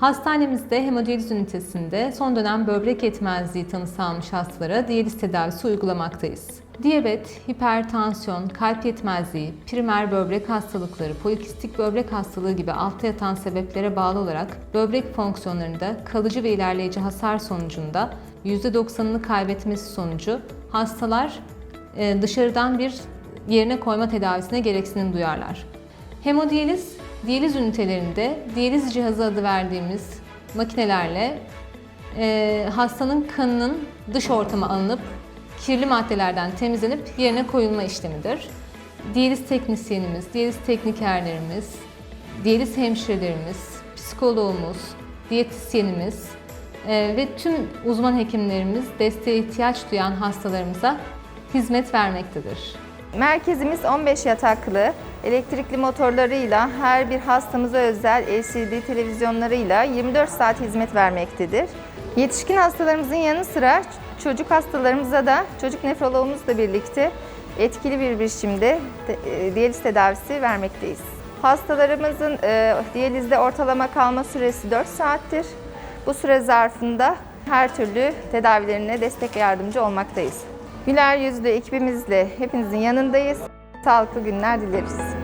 Hastanemizde hemodiyaliz ünitesinde son dönem böbrek yetmezliği tanısı almış hastalara diyaliz tedavisi uygulamaktayız. Diyabet, hipertansiyon, kalp yetmezliği, primer böbrek hastalıkları, polikistik böbrek hastalığı gibi altta yatan sebeplere bağlı olarak böbrek fonksiyonlarında kalıcı ve ilerleyici hasar sonucunda %90'ını kaybetmesi sonucu hastalar e, dışarıdan bir yerine koyma tedavisine gereksinim duyarlar. Hemodiyaliz, diyaliz ünitelerinde diyaliz cihazı adı verdiğimiz makinelerle e, hastanın kanının dış ortama alınıp kirli maddelerden temizlenip yerine koyulma işlemidir. Diyaliz teknisyenimiz, diyaliz teknikerlerimiz, diyaliz hemşirelerimiz, psikoloğumuz, diyetisyenimiz e, ve tüm uzman hekimlerimiz desteğe ihtiyaç duyan hastalarımıza hizmet vermektedir. Merkezimiz 15 yataklı, elektrikli motorlarıyla her bir hastamıza özel LCD televizyonlarıyla 24 saat hizmet vermektedir. Yetişkin hastalarımızın yanı sıra çocuk hastalarımıza da çocuk nefroloğumuzla birlikte etkili bir biçimde e, diyaliz tedavisi vermekteyiz. Hastalarımızın e, diyalizde ortalama kalma süresi 4 saattir. Bu süre zarfında her türlü tedavilerine destek yardımcı olmaktayız. Güler yüzlü ekibimizle hepinizin yanındayız. Sağlıklı günler dileriz.